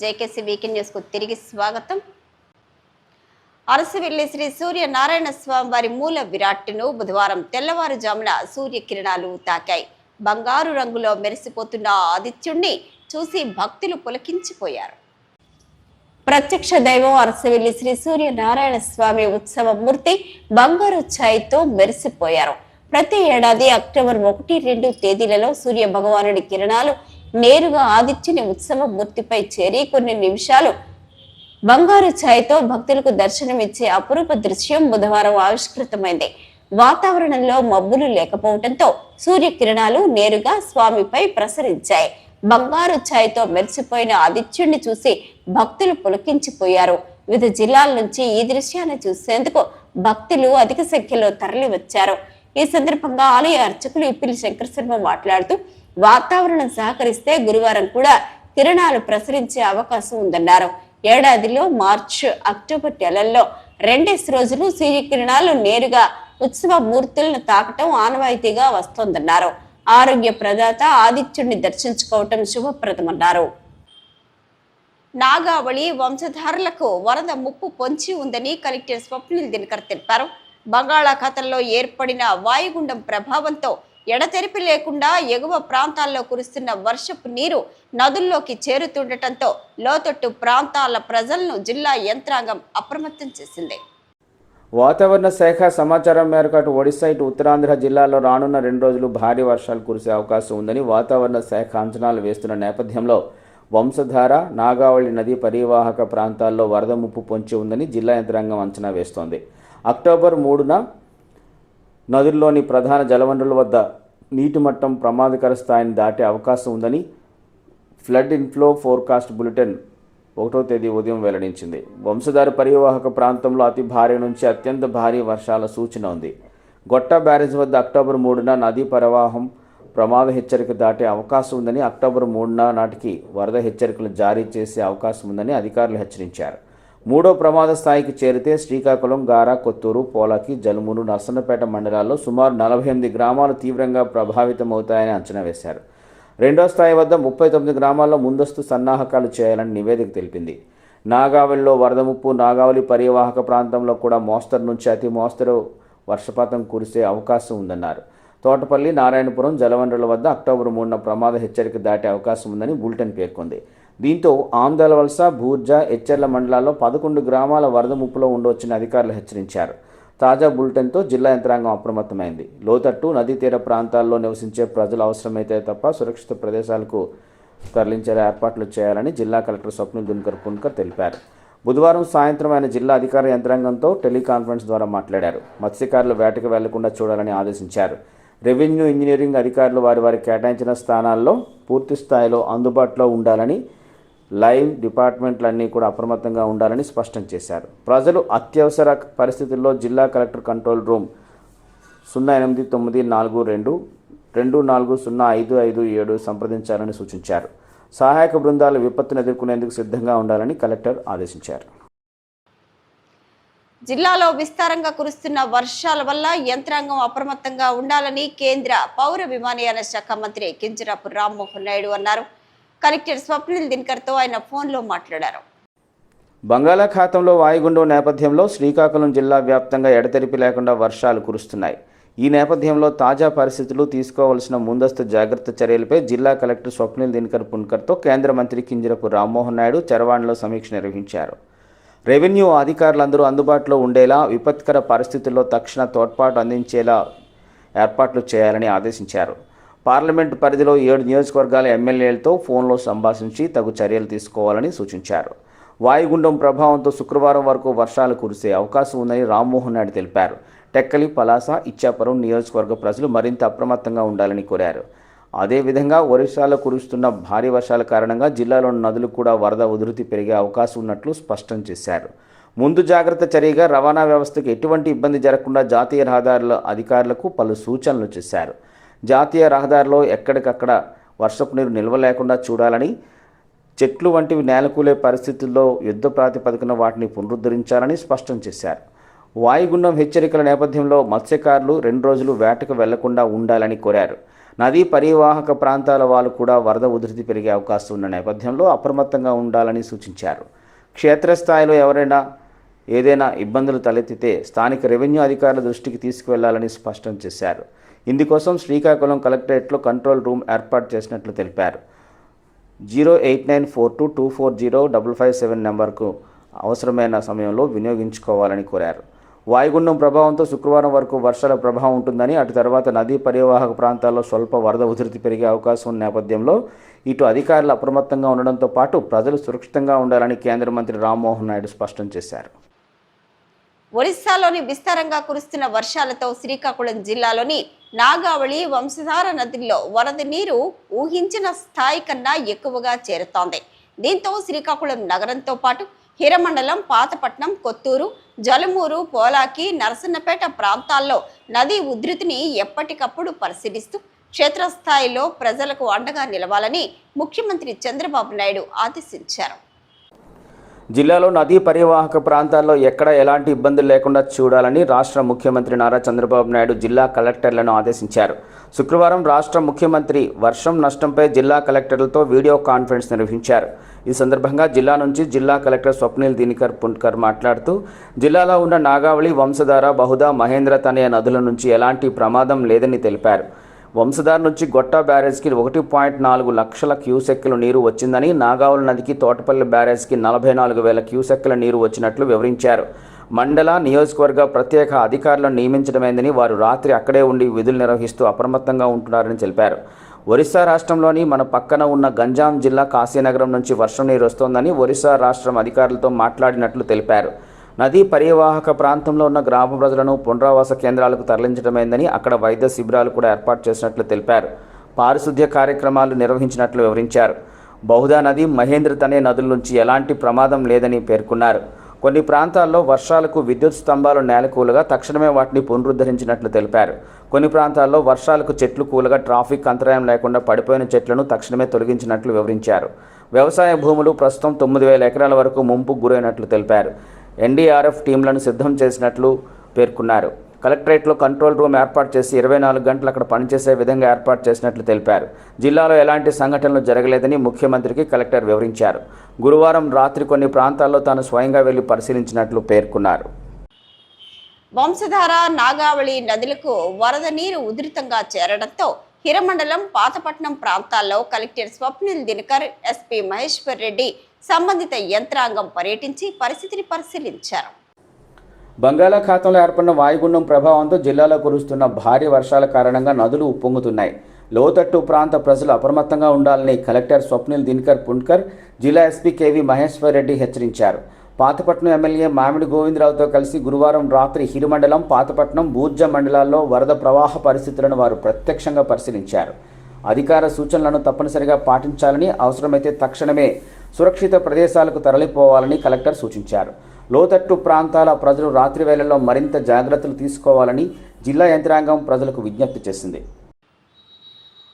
JKC weekend న్యూస్కు తిరిగి స్వాగతం. అరసవెల్లి శ్రీ సూర్య నారాయణ స్వామి వారి మూల విరాట్ను బుధవారం తెల్లవారుజామున సూర్య కిరణాలు తాకాయి. బంగారు రంగులో మెరిసిపోతున్న ఆదిత్యుణ్ణి చూసి భక్తులు పులకించిపోయారు. ప్రత్యక్ష దైవం అరసవెల్లి శ్రీ సూర్య నారాయణ స్వామి ఉత్సవ మూర్తి బంగారు ఛాయ్తో మెరిసిపోయారు. ప్రతి ఏడాది అక్టోబర్ ఒకటి రెండు తేదీలలో సూర్య భగవానుడి కిరణాలు నేరుగా ఆదిత్యుని ఉత్సవ మూర్తిపై చేరి కొన్ని నిమిషాలు బంగారు ఛాయతో భక్తులకు దర్శనమిచ్చే అపురూప దృశ్యం బుధవారం ఆవిష్కృతమైంది. వాతావరణంలో మబ్బులు లేకపోవడంతో సూర్యకిరణాలు నేరుగా స్వామిపై ప్రసరించాయి. బంగారు ఛాయతో మెరిసిపోయిన ఆదిత్యుణ్ణి చూసి భక్తులు పులకించిపోయారు. వివిధ జిల్లాల నుంచి ఈ దృశ్యాన్ని చూసేందుకు భక్తులు అధిక సంఖ్యలో తరలి వచ్చారు ఈ సందర్భంగా ఆలయ అర్చకులు ఇప్పిలి శంకర్ శర్మ మాట్లాడుతూ వాతావరణం సహకరిస్తే గురువారం కూడా కిరణాలు ప్రసరించే అవకాశం ఉందన్నారు. ఏడాదిలో మార్చ్ అక్టోబర్ నెలల్లో రెండేసి రోజులు సూర్యకిరణాలు నేరుగా ఉత్సవ మూర్తులను తాకటం ఆనవాయితీగా వస్తోందన్నారు. ఆరోగ్య ప్రదాత ఆదిత్యుడిని దర్శించుకోవటం శుభప్రదమన్నారు. నాగావళి వంశధారులకు వరద ముప్పు పొంచి ఉందని కలెక్టర్ స్వప్నిల్ దినకర్ తెలిపారు. బంగాళాఖాతంలో ఏర్పడిన వాయుగుండం ప్రభావంతో ఎడతెరిపి లేకుండా ఎగువ ప్రాంతాల్లో కురుస్తున్న వర్షపు నీరు నదుల్లోకి చేరుతుండటంతో లోతట్టు ప్రాంతాల ప్రజలను జిల్లా యంత్రాంగం అప్రమత్తం చేసింది. వాతావరణ శాఖ సమాచారం మేరకు అటు ఒడిశా ఇటు ఉత్తరాంధ్ర జిల్లాలో రానున్న రెండు రోజులు భారీ వర్షాలు కురిసే అవకాశం ఉందని వాతావరణ శాఖ అంచనాలు వేస్తున్న నేపథ్యంలో వంశధార నాగావళి నది పరివాహక ప్రాంతాల్లో వరద ముప్పు పొంచి ఉందని జిల్లా యంత్రాంగం అంచనా వేస్తోంది. అక్టోబర్ మూడున నదుల్లోని ప్రధాన జలవనరుల వద్ద నీటి మట్టం ప్రమాదకర స్థాయిని దాటే అవకాశం ఉందని ఫ్లడ్ ఇన్ఫ్లో ఫోర్కాస్ట్ బులెటిన్ ఒకటో తేదీ ఉదయం వెల్లడించింది. వంశధార పరివాహక ప్రాంతంలో అతి భారీ నుంచి అత్యంత భారీ వర్షాల సూచన ఉంది. గొట్ట బ్యారేజ్ వద్ద అక్టోబర్ మూడున నదీ ప్రవాహం ప్రమాద హెచ్చరిక దాటే అవకాశం ఉందని అక్టోబర్ మూడున నాటికి వరద హెచ్చరికలు జారీ చేసే అవకాశం ఉందని అధికారులు హెచ్చరించారు. మూడో ప్రమాద స్థాయికి చేరితే శ్రీకాకుళం గారా కొత్తూరు పోలాకి జలుమూరు నర్సన్నపేట మండలాల్లో సుమారు నలభై ఎనిమిది గ్రామాలు తీవ్రంగా ప్రభావితమవుతాయని అంచనా వేశారు. రెండో స్థాయి వద్ద ముప్పై తొమ్మిది గ్రామాల్లో ముందస్తు సన్నాహకాలు చేయాలని నివేదిక తెలిపింది. నాగావళిలో వరద ముప్పు నాగావళి పరివాహక ప్రాంతంలో కూడా మోస్తరు నుంచి అతి మోస్తరు వర్షపాతం కురిసే అవకాశం ఉందన్నారు. తోటపల్లి నారాయణపురం జలవనరుల వద్ద అక్టోబర్ మూడున ప్రమాద హెచ్చరిక దాటే అవకాశం ఉందని బులెటిన్ పేర్కొంది. దీంతో ఆందోళ వలస బూర్జా ఎచ్చెర్ల మండలాల్లో పదకొండు గ్రామాల వరద ముప్పులో ఉండవచ్చని అధికారులు హెచ్చరించారు. తాజా బులెటిన్తో జిల్లా యంత్రాంగం అప్రమత్తమైంది. లోతట్టు నదీ తీర ప్రాంతాల్లో నివసించే ప్రజలు అవసరమైతే తప్ప సురక్షిత ప్రదేశాలకు తరలించే ఏర్పాట్లు చేయాలని జిల్లా కలెక్టర్ స్వప్నిల్ దున్కర్ పున్కర్ తెలిపారు. బుధవారం సాయంత్రం ఆయన జిల్లా అధికార యంత్రాంగంతో టెలికాన్ఫరెన్స్ ద్వారా మాట్లాడారు. మత్స్యకారులు వేటకు వెళ్ళకుండా చూడాలని ఆదేశించారు. రెవెన్యూ ఇంజనీరింగ్ అధికారులు వారి వారి కేటాయించిన స్థానాల్లో పూర్తి స్థాయిలో అందుబాటులో ఉండాలని లైవ్ డిపార్ట్మెంట్లన్నీ కూడా అప్రమత్తంగా ఉండాలని స్పష్టం చేశారు. ప్రజలు అత్యవసర పరిస్థితుల్లో జిల్లా కలెక్టర్ కంట్రోల్ రూమ్ సున్నా ఎనిమిది తొమ్మిది నాలుగు రెండు రెండు నాలుగు సున్నా ఐదు ఐదు ఏడు సంప్రదించాలని సూచించారు. సహాయక బృందాలు విపత్తును ఎదుర్కొనేందుకు సిద్ధంగా ఉండాలని కలెక్టర్ ఆదేశించారు. జిల్లాలో విస్తారంగా కురుస్తున్న వర్షాల వల్ల యంత్రాంగం అప్రమత్తంగా ఉండాలని కేంద్ర పౌర విమానయాన శాఖ మంత్రి కింజరాపు రామ్మోహన్ నాయుడు అన్నారు. కలెక్టర్ స్వప్నిల్ దినకర్తో ఆయన ఫోన్లో మాట్లాడారు. బంగాళాఖాతంలో వాయుగుండం నేపథ్యంలో శ్రీకాకుళం జిల్లా వ్యాప్తంగా ఎడతెరిపి లేకుండా వర్షాలు కురుస్తున్నాయి. ఈ నేపథ్యంలో తాజా పరిస్థితులు తీసుకోవాల్సిన ముందస్తు జాగ్రత్త చర్యలపై జిల్లా కలెక్టర్ స్వప్నిల్ దినకర్ పున్కర్తో కేంద్ర మంత్రి కింజరపు రామ్మోహన్ నాయుడు చరవాణిలో సమీక్ష నిర్వహించారు. రెవెన్యూ అధికారులందరూ అందుబాటులో ఉండేలా విపత్కర పరిస్థితుల్లో తక్షణ తోడ్పాటు అందించేలా ఏర్పాట్లు చేయాలని ఆదేశించారు. పార్లమెంటు పరిధిలో ఏడు నియోజకవర్గాల ఎమ్మెల్యేలతో ఫోన్లో సంభాషించి తగు చర్యలు తీసుకోవాలని సూచించారు. వాయుగుండం ప్రభావంతో శుక్రవారం వరకు వర్షాలు కురిసే అవకాశం ఉందని రామ్మోహన్ నాయుడు తెలిపారు. టెక్కలి పలాస ఇచ్చాపురం నియోజకవర్గ ప్రజలు మరింత అప్రమత్తంగా ఉండాలని కోరారు. అదేవిధంగా ఒరిస్సాలో కురుస్తున్న భారీ వర్షాల కారణంగా జిల్లాలోని నదులు కూడా వరద ఉధృతి పెరిగే అవకాశం ఉన్నట్లు స్పష్టం చేశారు. ముందు జాగ్రత్త చర్యగా రవాణా వ్యవస్థకు ఎటువంటి ఇబ్బంది జరగకుండా జాతీయ రహదారుల అధికారులకు పలు సూచనలు చేశారు. జాతీయ రహదారిలో ఎక్కడికక్కడ వర్షపు నీరు నిల్వ లేకుండా చూడాలని చెట్లు వంటివి నేలకూలే పరిస్థితుల్లో యుద్ధ ప్రాతిపదికన వాటిని పునరుద్ధరించాలని స్పష్టం చేశారు. వాయుగుండం హెచ్చరికల నేపథ్యంలో మత్స్యకారులు రెండు రోజులు వేటకు వెళ్ళకుండా ఉండాలని కోరారు. నదీ పరివాహక ప్రాంతాల వాళ్ళు కూడా వరద ఉధృతి పెరిగే అవకాశం ఉన్న నేపథ్యంలో అప్రమత్తంగా ఉండాలని సూచించారు. క్షేత్రస్థాయిలో ఎవరైనా ఏదైనా ఇబ్బందులు తలెత్తితే స్థానిక రెవెన్యూ అధికారుల దృష్టికి తీసుకువెళ్ళాలని స్పష్టం చేశారు. ఇందుకోసం శ్రీకాకుళం కలెక్టరేట్లో కంట్రోల్ రూమ్ ఏర్పాటు చేసినట్లు తెలిపారు. Zero eight nine four two two four zero double five seven నెంబర్కు అవసరమైన సమయంలో వినియోగించుకోవాలని కోరారు. వాయుగుండం ప్రభావంతో శుక్రవారం వరకు వర్షాల ప్రభావం ఉంటుందని అటు తర్వాత నదీ పరివాహక ప్రాంతాల్లో స్వల్ప వరద ఉధృతి పెరిగే అవకాశం ఉన్న నేపథ్యంలో ఇటు అధికారులు అప్రమత్తంగా ఉండడంతో పాటు ప్రజలు సురక్షితంగా ఉండాలని కేంద్ర మంత్రి రామ్మోహన్ నాయుడు స్పష్టం చేశారు. ఒరిస్సాలోని విస్తారంగా కురుస్తున్న వర్షాలతో శ్రీకాకుళం జిల్లాలోని నాగావళి వంశధార నదిలో వరద నీరు ఊహించిన స్థాయి కన్నా ఎక్కువగా చేరుతోంది. దీంతో శ్రీకాకుళం నగరంతో పాటు హిరమండలం పాతపట్నం కొత్తూరు జలుమూరు పోలాకి నరసన్నపేట ప్రాంతాల్లో నదీ ఉధృతిని ఎప్పటికప్పుడు పరిశీలిస్తూ క్షేత్రస్థాయిలో ప్రజలకు అండగా నిలవాలని ముఖ్యమంత్రి చంద్రబాబు నాయుడు ఆదేశించారు. జిల్లాలో నదీ పరివాహక ప్రాంతాల్లో ఎక్కడ ఎలాంటి ఇబ్బందులు లేకుండా చూడాలని రాష్ట్ర ముఖ్యమంత్రి నారా చంద్రబాబు నాయుడు జిల్లా కలెక్టర్లను ఆదేశించారు. శుక్రవారం రాష్ట్ర ముఖ్యమంత్రి వర్షం నష్టంపై జిల్లా కలెక్టర్లతో వీడియో కాన్ఫరెన్స్ నిర్వహించారు. ఈ సందర్భంగా జిల్లా నుంచి జిల్లా కలెక్టర్ స్వప్నిల్ దినికర్ పుంట్కర్ మాట్లాడుతూ జిల్లాలో ఉన్న నాగావళి వంశధార బహుదా మహేంద్ర తనయ నదుల నుంచి ఎలాంటి ప్రమాదం లేదని తెలిపారు. వంశధార నుంచి గొట్ట బ్యారేజ్కి ఒకటి పాయింట్ నాలుగు లక్షల క్యూసెక్కుల నీరు వచ్చిందని నాగావుల నదికి తోటపల్లి బ్యారేజ్కి నలభై నాలుగు వేల క్యూసెక్కుల నీరు వచ్చినట్లు వివరించారు. మండల నియోజకవర్గ ప్రత్యేక అధికారులను నియమించడమైందని వారు రాత్రి అక్కడే ఉండి విధులు నిర్వహిస్తూ అప్రమత్తంగా ఉంటున్నారని తెలిపారు. ఒరిస్సా రాష్ట్రంలోని మన పక్కన ఉన్న గంజాం జిల్లా కాశీనగరం నుంచి వర్షం నీరు వస్తోందని ఒరిస్సా రాష్ట్రం అధికారులతో మాట్లాడినట్లు తెలిపారు. నదీ పరివాహక ప్రాంతంలో ఉన్న గ్రామ ప్రజలను పునరావాస కేంద్రాలకు తరలించడమైందని అక్కడ వైద్య శిబిరాలు కూడా ఏర్పాటు చేసినట్లు తెలిపారు. పారిశుద్ధ్య కార్యక్రమాలు నిర్వహించినట్లు వివరించారు. బహుదా నది మహేంద్ర తనే నదుల నుంచి ఎలాంటి ప్రమాదం లేదని పేర్కొన్నారు. కొన్ని ప్రాంతాల్లో వర్షాలకు విద్యుత్ స్తంభాలు నేలకూలుగా తక్షణమే వాటిని పునరుద్ధరించినట్లు తెలిపారు. కొన్ని ప్రాంతాల్లో వర్షాలకు చెట్లు కూలగా ట్రాఫిక్ అంతరాయం లేకుండా పడిపోయిన చెట్లను తక్షణమే తొలగించినట్లు వివరించారు. వ్యవసాయ భూములు ప్రస్తుతం తొమ్మిది వేల ఎకరాల వరకు ముంపుకు గురైనట్లు తెలిపారు. ఎన్డీఆర్ఎఫ్ టీంలను సిద్ధం చేసినట్లు పేర్కొన్నారు. కలెక్టరేట్లో కంట్రోల్ రూమ్ ఏర్పాటు చేసి ఇరవై నాలుగు గంటలు అక్కడ పనిచేసే విధంగా ఏర్పాటు చేసినట్లు తెలిపారు. జిల్లాలో ఎలాంటి సంఘటనలు జరగలేదని ముఖ్యమంత్రికి కలెక్టర్ వివరించారు. గురువారం రాత్రి కొన్ని ప్రాంతాల్లో తాను స్వయంగా వెళ్ళి పరిశీలించినట్లు పేర్కొన్నారు. వంశధార నాగావళి నదులకు వరద నీరు ఉధృతంగా చేరడంతో హిరమండలం పాతపట్నం ప్రాంతాల్లో కలెక్టర్ స్వప్నిల్ దినకర్ ఎస్పీ మహేశ్వర్ రెడ్డి సంబంధిత యంత్రాంగం పర్యటించి పరిస్థితిని పరిశీలించారు. బంగాళాఖాతంలో ఏర్పడిన వాయుగుండం ప్రభావంతో జిల్లాలో కురుస్తున్న భారీ వర్షాల కారణంగా నదులు ఉప్పొంగుతున్నాయి. లోతట్టు ప్రాంత ప్రజలు అప్రమత్తంగా ఉండాలని కలెక్టర్ స్వప్నిల్ దినకర్ పుండ్కర్ జిల్లా ఎస్పీ కేవీ మహేశ్వర్ రెడ్డి హెచ్చరించారు. పాతపట్నం ఎమ్మెల్యే మామిడి గోవిందరావుతో కలిసి గురువారం రాత్రి హిరిమండలం పాతపట్నం బూర్జ మండలాల్లో వరద ప్రవాహ పరిస్థితులను వారు ప్రత్యక్షంగా పరిశీలించారు. అధికార సూచనలను తప్పనిసరిగా పాటించాలని అవసరమైతే తక్షణమే సురక్షిత ప్రదేశాలకు తరలిపోవాలని కలెక్టర్ సూచించారు. లోతట్టు ప్రాంతాల ప్రజలు రాత్రి వేళల్లో మరింత జాగ్రత్తలు తీసుకోవాలని జిల్లా యంత్రాంగం ప్రజలకు విజ్ఞప్తి చేసింది.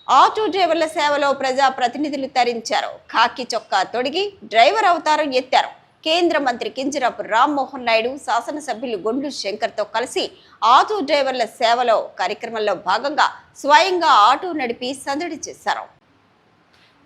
ఆటో డ్రైవర్ల సేవలో ప్రజా ప్రతినిధులు తరించారు. కాకి చొక్కా తొడిగి డ్రైవర్ అవతారం ఎత్తారు. కేంద్ర మంత్రి కింజరాపు రామ్మోహన్ నాయుడు శాసనసభ్యులు గొండ్లు శంకర్తో కలిసి ఆటో డ్రైవర్ల సేవలో కార్యక్రమంలో భాగంగా స్వయంగా ఆటో నడిపి సందడి చేశారు.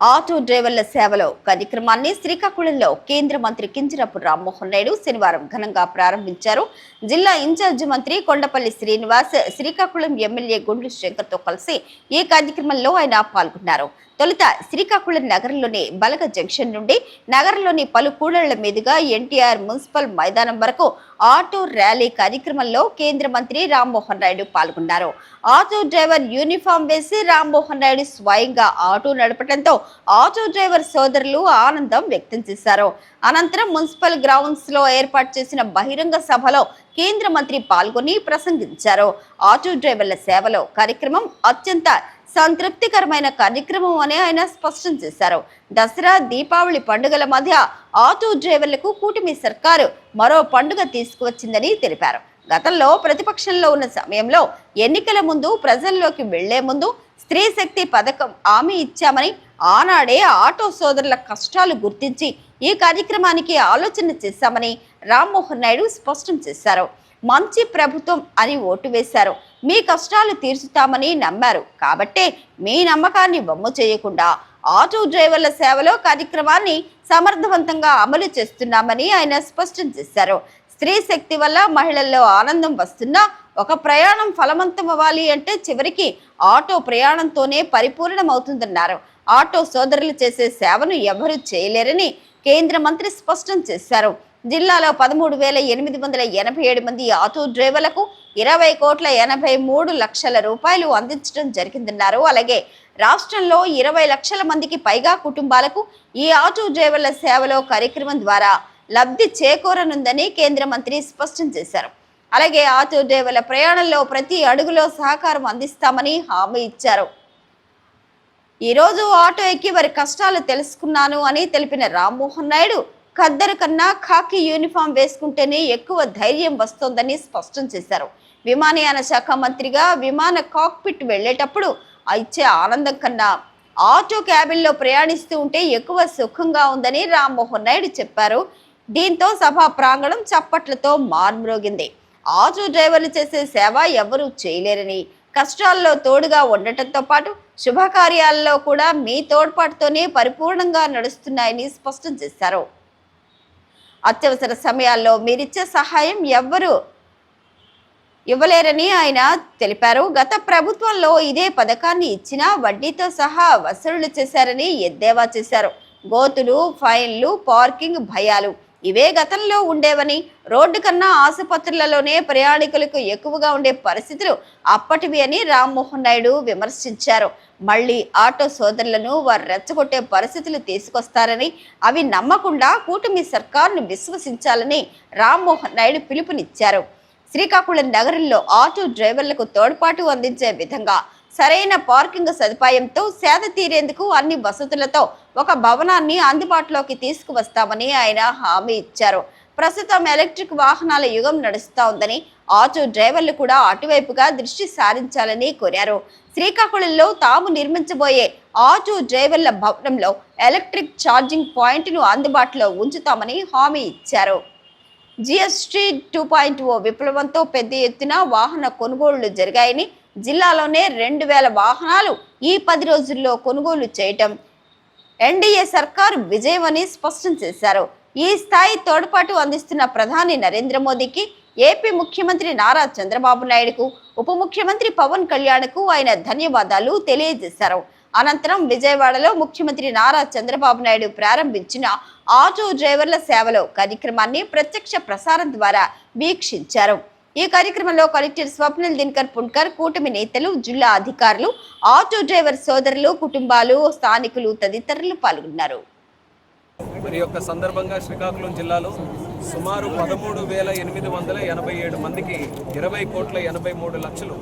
ఆటో డ్రైవర్ల సేవలో కార్యక్రమాన్ని శ్రీకాకుళంలో కేంద్ర మంత్రి కింజరపు రామ్మోహన్ నాయుడు శనివారం ఘనంగా ప్రారంభించారు. జిల్లా ఇన్ఛార్జి మంత్రి కొండపల్లి శ్రీనివాస్ శ్రీకాకుళం ఎమ్మెల్యే గుండ్లు శంకర్తో కలిసి ఈ కార్యక్రమంలో ఆయన పాల్గొన్నారు. తొలుత శ్రీకాకుళం నగరంలోని బలగ జంక్షన్ నుండి నగరంలోని పలు కూడళ్ళ మీదుగా ఎన్టీఆర్ మున్సిపల్ మైదానం వరకు ఆటో ర్యాలీ కార్యక్రమంలో కేంద్ర మంత్రి రామ్మోహన్ నాయుడు పాల్గొన్నారు. ఆటో డ్రైవర్ యూనిఫామ్ వేసి రామ్మోహన్ నాయుడు స్వయంగా ఆటో నడపడంతో ఆటో డ్రైవర్ సోదరులు ఆనందం వ్యక్తం చేశారు. అనంతరం మున్సిపల్ గ్రౌండ్స్లో ఏర్పాటు చేసిన బహిరంగ సభలో కేంద్ర మంత్రి పాల్గొని ప్రసంగించారు. ఆటో డ్రైవర్ల సేవలో కార్యక్రమం అత్యంత సంతృప్తికరమైన కార్యక్రమం అని ఆయన స్పష్టం చేశారు. దసరా దీపావళి పండుగల మధ్య ఆటో డ్రైవర్లకు కూటమి సర్కారు మరో పండుగ తీసుకువచ్చిందని తెలిపారు. గతంలో ప్రతిపక్షంలో ఉన్న సమయంలో ఎన్నికల ముందు ప్రజల్లోకి వెళ్ళే ముందు స్త్రీ శక్తి పథకం హామీ ఇచ్చామని ఆనాడే ఆటో సోదరుల కష్టాలు గుర్తించి ఈ కార్యక్రమానికి ఆలోచన చేశామని రామ్మోహన్ నాయుడు స్పష్టం చేశారు. మంచి ప్రభుత్వం అని ఓటు వేశారు. మీ కష్టాలు తీర్చుతామని నమ్మారు. కాబట్టే మీ నమ్మకాన్ని బొమ్మ చేయకుండా ఆటో డ్రైవర్ల సేవలో కార్యక్రమాన్ని సమర్థవంతంగా అమలు చేస్తున్నామని ఆయన స్పష్టం చేశారు. స్త్రీ శక్తి వల్ల మహిళల్లో ఆనందం వస్తున్నా ఒక ప్రయాణం ఫలవంతం అవ్వాలి అంటే చివరికి ఆటో ప్రయాణంతోనే పరిపూర్ణమవుతుందన్నారు. ఆటో సోదరులు చేసే సేవను ఎవరూ చేయలేరని కేంద్ర మంత్రి స్పష్టం చేశారు. జిల్లాలో పదమూడు వేల ఎనిమిది వందల ఎనభై ఏడు మంది ఆటో డ్రైవర్లకు ఇరవై కోట్ల ఎనభై మూడు లక్షల రూపాయలు అందించడం జరిగిందన్నారు. అలాగే రాష్ట్రంలో ఇరవై లక్షల మందికి పైగా కుటుంబాలకు ఈ ఆటో డ్రైవర్ల సేవలో కార్యక్రమం ద్వారా లబ్ధి చేకూరనుందని కేంద్ర మంత్రి స్పష్టం చేశారు. అలాగే ఆటో డ్రైవర్ల ప్రయాణంలో ప్రతి అడుగులో సహకారం అందిస్తామని హామీ ఇచ్చారు. ఈరోజు ఆటో ఎక్కి వారి కష్టాలు తెలుసుకున్నాను అని తెలిపిన రామ్మోహన్ నాయుడు ఖద్దరు కన్నా ఖాకీ యూనిఫామ్ వేసుకుంటేనే ఎక్కువ ధైర్యం వస్తోందని స్పష్టం చేశారు. విమానయాన శాఖ మంత్రిగా విమాన కాక్పిట్ వెళ్ళేటప్పుడు ఇచ్చే ఆనందం కన్నా ఆటో క్యాబిన్లో ప్రయాణిస్తూ ఉంటే ఎక్కువ సుఖంగా ఉందని రామ్మోహన్ నాయుడు చెప్పారు. దీంతో సభా ప్రాంగణం చప్పట్లతో మార్మ్రోగింది. ఆటో డ్రైవర్లు చేసే సేవ ఎవరూ చేయలేరని కష్టాల్లో తోడుగా ఉండటంతో పాటు శుభకార్యాలలో కూడా మీ తోడ్పాటుతోనే పరిపూర్ణంగా నడుస్తున్నాయని స్పష్టం చేశారు. అత్యవసర సమయాల్లో మీరిచ్చే సహాయం ఎవ్వరూ ఇవ్వలేరని ఆయన తెలిపారు. గత ప్రభుత్వంలో ఇదే పథకాన్ని ఇచ్చినా వడ్డీతో సహా వసూళ్ళు చేశారని ఎద్దేవా చేశారు. గోతులు ఫైన్లు పార్కింగ్ భయాలు ఇవే గతంలో ఉండేవని రోడ్డు కన్నా ఆసుపత్రులలోనే ప్రయాణికులకు ఎక్కువగా ఉండే పరిస్థితులు అప్పటివి అని రామ్మోహన్ నాయుడు విమర్శించారు. మళ్ళీ ఆటో సోదరులను వారు రెచ్చగొట్టే పరిస్థితులు తీసుకొస్తారని అవి నమ్మకుండా కూటమి సర్కారును విశ్వసించాలని రామ్మోహన్ నాయుడు పిలుపునిచ్చారు. శ్రీకాకుళం నగరంలో ఆటో డ్రైవర్లకు తోడ్పాటు అందించే విధంగా సరైన పార్కింగ్ సదుపాయంతో సేద తీరేందుకు అన్ని వసతులతో ఒక భవనాన్ని అందుబాటులోకి తీసుకువస్తామని ఆయన హామీ ఇచ్చారు. ప్రస్తుతం ఎలక్ట్రిక్ వాహనాల యుగం నడుస్తూ ఉందని ఆటో డ్రైవర్లు కూడా అటువైపుగా దృష్టి సారించాలని కోరారు. శ్రీకాకుళంలో తాము నిర్మించబోయే ఆటో డ్రైవర్ల భవనంలో ఎలక్ట్రిక్ ఛార్జింగ్ పాయింట్ను అందుబాటులో ఉంచుతామని హామీ ఇచ్చారు. జిఎస్టీ టూ పాయింట్ ఓ విప్లవంతో పెద్ద ఎత్తున వాహన కొనుగోళ్ళు జరిగాయని జిల్లాలోనే రెండు వేల వాహనాలు ఈ పది రోజుల్లో కొనుగోలు చేయటం ఎన్డీఏ సర్కారు విజయమని స్పష్టం చేశారు. ఈ స్థాయి తోడ్పాటు అందిస్తున్న ప్రధాని నరేంద్ర మోదీకి ఏపీ ముఖ్యమంత్రి నారా చంద్రబాబు నాయుడుకు ఉప ముఖ్యమంత్రి పవన్ కళ్యాణ్కు ఆయన ధన్యవాదాలు తెలియజేశారు. అనంతరం విజయవాడలో ముఖ్యమంత్రి నారా చంద్రబాబు నాయుడు ప్రారంభించిన ఆటో డ్రైవర్ల సేవలో కార్యక్రమాన్ని ప్రత్యక్ష ప్రసారం ద్వారా వీక్షించారు. ఈ కార్యక్రమంలో కలెక్టర్ స్వప్నిల్ దినకర్ పుణ్కర్ కూటమి నేతలు జిల్లా అధికారులు ఆటో డ్రైవర్ సోదరులు కుటుంబాలు స్థానికులు తదితరులు పాల్గొన్నారు. మరి యొక్క సందర్భంగా శ్రీకాకుళం జిల్లాలో సుమారు పదమూడు వేల ఎనిమిది వందల ఎనభై ఏడు మందికి ఇరవై కోట్ల ఎనభై మూడు లక్షలు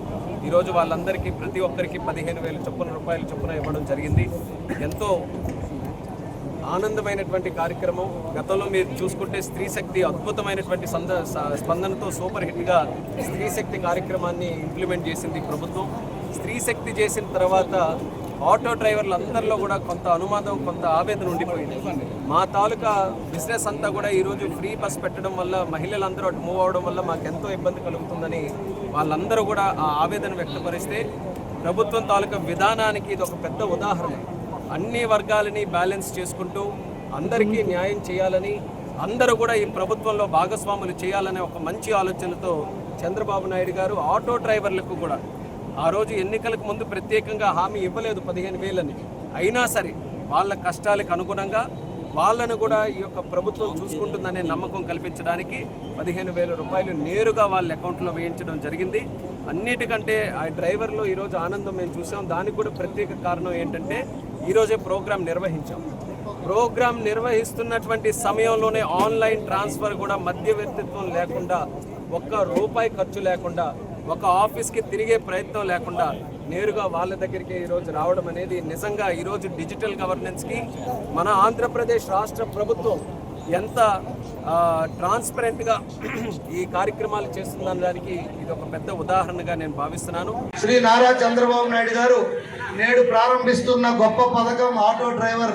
ఈరోజు వాళ్ళందరికీ ప్రతి ఒక్కరికి పదిహేను వేల చొప్పున రూపాయల చొప్పున ఇవ్వడం జరిగింది. ఎంతో ఆనందమైనటువంటి కార్యక్రమం. గతంలో మీరు చూసుకుంటే స్త్రీ శక్తి అద్భుతమైనటువంటి సంద స్పందనతో సూపర్ హిట్గా స్త్రీ శక్తి కార్యక్రమాన్ని ఇంప్లిమెంట్ చేసింది ప్రభుత్వం. స్త్రీ శక్తి చేసిన తర్వాత ఆటో డ్రైవర్లు అందరిలో కూడా కొంత అనుమానం కొంత ఆవేదన ఉండిపోయింది. మా తాలూకా బిజినెస్ అంతా కూడా ఈరోజు ఫ్రీ బస్ పెట్టడం వల్ల మహిళలందరూ అటు మూవ్ అవడం వల్ల మాకు ఎంతో ఇబ్బంది కలుగుతుందని వాళ్ళందరూ కూడా ఆ ఆవేదన వ్యక్తపరిస్తే ప్రభుత్వం తాలూకా విధానానికి ఇది ఒక పెద్ద ఉదాహరణ. అన్ని వర్గాలని బ్యాలెన్స్ చేసుకుంటూ అందరికీ న్యాయం చేయాలని అందరూ కూడా ఈ ప్రభుత్వంలో భాగస్వాములు చేయాలనే ఒక మంచి ఆలోచనతో చంద్రబాబు నాయుడు గారు ఆటో డ్రైవర్లకు కూడా ఆ రోజు ఎన్నికలకు ముందు ప్రత్యేకంగా హామీ ఇవ్వలేదు పదిహేను వేలని. అయినా సరే వాళ్ళ కష్టాలకు అనుగుణంగా వాళ్ళను కూడా ఈ యొక్క ప్రభుత్వం చూసుకుంటుందనే నమ్మకం కల్పించడానికి పదిహేను వేల రూపాయలు నేరుగా వాళ్ళ అకౌంట్లో వేయించడం జరిగింది. అన్నిటికంటే ఆ డ్రైవర్లో ఈరోజు ఆనందం మేము చూసాం. దానికి కూడా ప్రత్యేక కారణం ఏంటంటే ఈరోజే ప్రోగ్రాం నిర్వహించాం. ప్రోగ్రాం నిర్వహిస్తున్నటువంటి సమయంలోనే ఆన్లైన్ ట్రాన్స్ఫర్ కూడా మధ్యవర్తిత్వం లేకుండా ఒక్క రూపాయి ఖర్చు లేకుండా ఒక ఆఫీస్కి తిరిగే ప్రయత్నం లేకుండా నేరుగా వాళ్ళ దగ్గరికి ఈరోజు రావడం అనేది నిజంగా ఈరోజు డిజిటల్ గవర్నెన్స్కి మన ఆంధ్రప్రదేశ్ రాష్ట్ర ప్రభుత్వం ఎంత ట్రాన్స్పరెంట్గా ఈ కార్యక్రమాలు చేస్తుందన్న దానికి ఇది ఒక పెద్ద ఉదాహరణగా నేను భావిస్తున్నాను. శ్రీ నారా చంద్రబాబు నాయుడు గారు నేడు ప్రారంభిస్తున్న గొప్ప పథకం ఆటో డ్రైవర్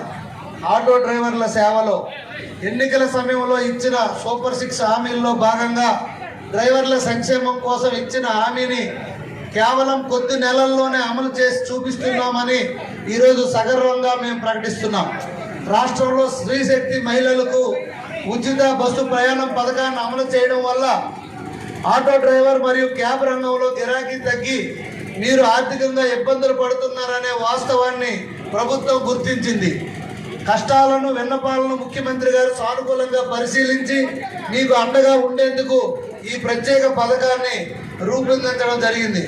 ఆటో డ్రైవర్ల సేవలో ఎన్నికల సమయంలో ఇచ్చిన సూపర్ సిక్స్ హామీల్లో భాగంగా డ్రైవర్ల సంక్షేమం కోసం ఇచ్చిన హామీని కేవలం కొద్ది నెలల్లోనే అమలు చేసి చూపిస్తున్నామని ఈరోజు సగర్వంగా మేము ప్రకటిస్తున్నాం. రాష్ట్రంలో స్త్రీశక్తి మహిళలకు ఉచిత బస్సు ప్రయాణం పథకాన్ని అమలు చేయడం వల్ల ఆటో డ్రైవర్ మరియు క్యాబ్ రంగంలో గిరాకీ తగ్గి మీరు ఆర్థికంగా ఇబ్బందులు పడుతున్నారనే వాస్తవాన్ని ప్రభుత్వం గుర్తించింది. కష్టాలను విన్నపాలను ముఖ్యమంత్రి గారు సానుకూలంగా పరిశీలించి మీకు అండగా ఉండేందుకు ఈ ప్రత్యేక పథకాన్ని రూపొందించడం జరిగింది.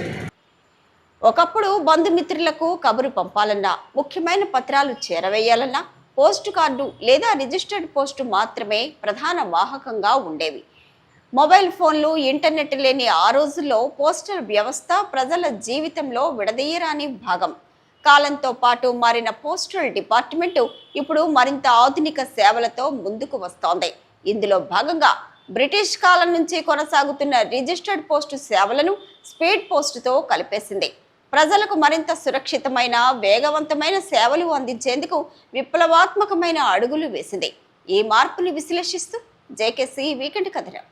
ఒకప్పుడు బంధుమిత్రులకు కబురు పంపాలన్నా ముఖ్యమైన పత్రాలు చేరవేయాలన్నా పోస్ట్ కార్డు లేదా రిజిస్టర్డ్ పోస్టు మాత్రమే ప్రధాన వాహకంగా ఉండేవి. మొబైల్ ఫోన్లు ఇంటర్నెట్ లేని ఆ రోజుల్లో పోస్టల్ వ్యవస్థ ప్రజల జీవితంలో విడదీయరాని భాగం. కాలంతో పాటు మారిన పోస్టల్ డిపార్ట్మెంటు ఇప్పుడు మరింత ఆధునిక సేవలతో ముందుకు వస్తోంది. ఇందులో భాగంగా బ్రిటిష్ కాలం నుంచి కొనసాగుతున్న రిజిస్టర్డ్ పోస్టు సేవలను స్పీడ్ పోస్టుతో కలిపేసింది. ప్రజలకు మరింత సురక్షితమైన వేగవంతమైన సేవలు అందించేందుకు విప్లవాత్మకమైన అడుగులు వేసింది. ఈ మార్పుని విశ్లేషిస్తూ జేకేసీ వీకెండ్ కథనం.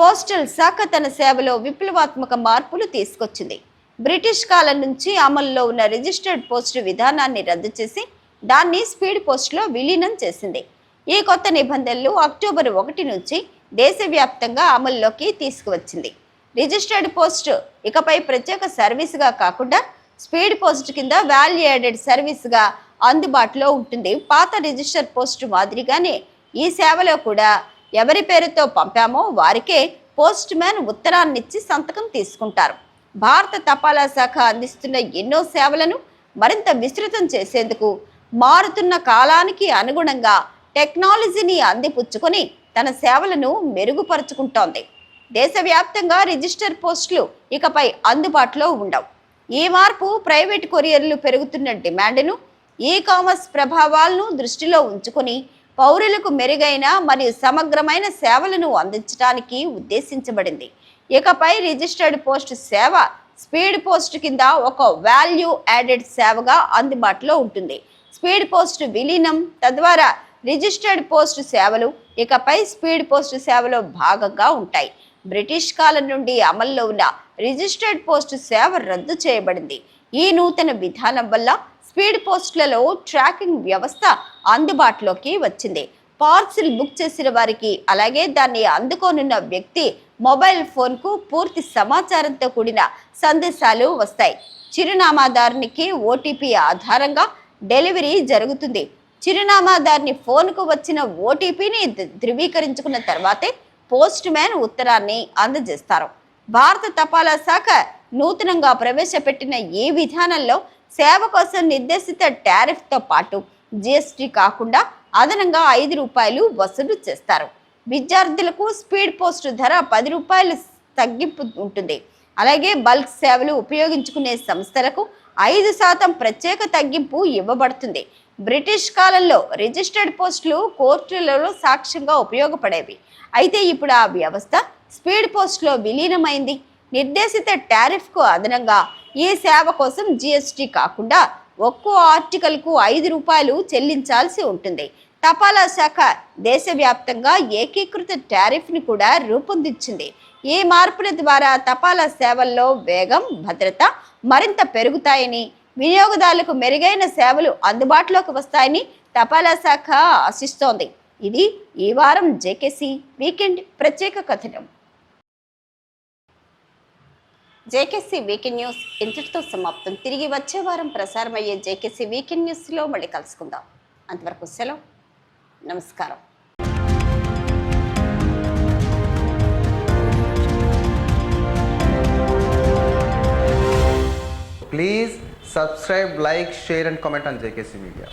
పోస్టల్ శాఖ తన సేవలో విప్లవాత్మక మార్పులు తీసుకొచ్చింది. బ్రిటిష్ కాలం నుంచి అమల్లో ఉన్న రిజిస్టర్డ్ పోస్టు విధానాన్ని రద్దు చేసి దాన్ని స్పీడ్ పోస్టులో విలీనం చేసింది. ఈ కొత్త నిబంధనలు అక్టోబర్ ఒకటి నుంచి దేశవ్యాప్తంగా అమల్లోకి తీసుకువచ్చింది. రిజిస్టర్డ్ పోస్ట్ ఇకపై ప్రత్యేక సర్వీసుగా కాకుండా స్పీడ్ పోస్ట్ కింద వాల్యూ యాడెడ్ సర్వీస్గా అందుబాటులో ఉంటుంది. పాత రిజిస్టర్ పోస్ట్ మాదిరిగానే ఈ సేవలో కూడా ఎవరి పేరుతో పంపామో వారికే పోస్ట్ మ్యాన్ ఉత్తరాన్నిచ్చి సంతకం తీసుకుంటారు. భారత తపాలా శాఖ అందిస్తున్న ఎన్నో సేవలను మరింత విస్తృతం చేసేందుకు మారుతున్న కాలానికి అనుగుణంగా టెక్నాలజీని అందిపుచ్చుకొని తన సేవలను మెరుగుపరుచుకుంటోంది. దేశవ్యాప్తంగా రిజిస్టర్ పోస్టులు ఇకపై అందుబాటులో ఉండవు. ఈ మార్పు ప్రైవేట్ కొరియర్లు పెరుగుతున్న డిమాండ్ను ఈ కామర్స్ ప్రభావాలను దృష్టిలో ఉంచుకొని పౌరులకు మెరుగైన మరియు సమగ్రమైన సేవలను అందించడానికి ఉద్దేశించబడింది. ఇకపై రిజిస్టర్డ్ పోస్ట్ సేవ స్పీడ్ పోస్ట్ కింద ఒక వాల్యూ యాడెడ్ సేవగా అందుబాటులో ఉంటుంది. స్పీడ్ పోస్ట్ విలీనం తద్వారా రిజిస్టర్డ్ పోస్ట్ సేవలు ఇకపై స్పీడ్ పోస్ట్ సేవలో భాగంగా ఉంటాయి. బ్రిటిష్ కాలం నుండి అమల్లో ఉన్న రిజిస్టర్డ్ పోస్ట్ సేవ రద్దు చేయబడింది. ఈ నూతన విధానం వల్ల స్పీడ్ పోస్టులలో ట్రాకింగ్ వ్యవస్థ అందుబాటులోకి వచ్చింది. పార్సిల్ బుక్ చేసిన వారికి అలాగే దాన్ని అందుకోనున్న వ్యక్తి మొబైల్ ఫోన్కు పూర్తి సమాచారంతో కూడిన సందేశాలు వస్తాయి. చిరునామాదారునికి ఓటీపీ ఆధారంగా డెలివరీ జరుగుతుంది. చిరునామాదారుని ఫోన్కు వచ్చిన ఓటీపీని ధృవీకరించుకున్న తర్వాతే పోస్ట్ మ్యాన్ ఉత్తరాన్ని అందజేస్తారు. భారత తపాలా శాఖ నూతనంగా ప్రవేశపెట్టిన ఈ విధానంలో సేవ కోసం నిర్దేశిత టారిఫ్తో పాటు జిఎస్టీ కాకుండా అదనంగా ఐదు రూపాయలు వసూలు చేస్తారు. విద్యార్థులకు స్పీడ్ పోస్ట్ ధర పది రూపాయలు తగ్గింపు ఉంటుంది. అలాగే బల్క్ సేవలు ఉపయోగించుకునే సంస్థలకు ఐదు శాతం ప్రత్యేక తగ్గింపు ఇవ్వబడుతుంది. బ్రిటిష్ కాలంలో రిజిస్టర్డ్ పోస్టులు కోర్టులలో సాక్ష్యంగా ఉపయోగపడేవి. అయితే ఇప్పుడు ఆ వ్యవస్థ స్పీడ్ పోస్ట్లో విలీనమైంది. నిర్దేశిత టారిఫ్కు అదనంగా ఈ సేవ కోసం జీఎస్టీ కాకుండా ఒక్కో ఆర్టికల్కు ఐదు రూపాయలు చెల్లించాల్సి ఉంటుంది. తపాలా శాఖ దేశవ్యాప్తంగా ఏకీకృత టారిఫ్ని కూడా రూపొందించింది. ఈ మార్పుల ద్వారా తపాలా సేవల్లో వేగం భద్రత మరింత పెరుగుతాయని వినియోగదారులకు మెరుగైన సేవలు అందుబాటులోకి వస్తాయని తపాలా శాఖ ఆశిస్తోంది. ఇది ఈ వారం జేకేసీ వీకెండ్ ప్రత్యేక కథనం. జేకేసీ వీకెండ్ న్యూస్ ఇంతటితో సమాప్తం. తిరిగి వచ్చే వారం ప్రసారమయ్యే జేకేసీ వీకెండ్ న్యూస్లో మళ్ళీ కలుసుకుందాం. అంతవరకు సెలవు. నమస్కారం. Please subscribe like share and comment on JKC media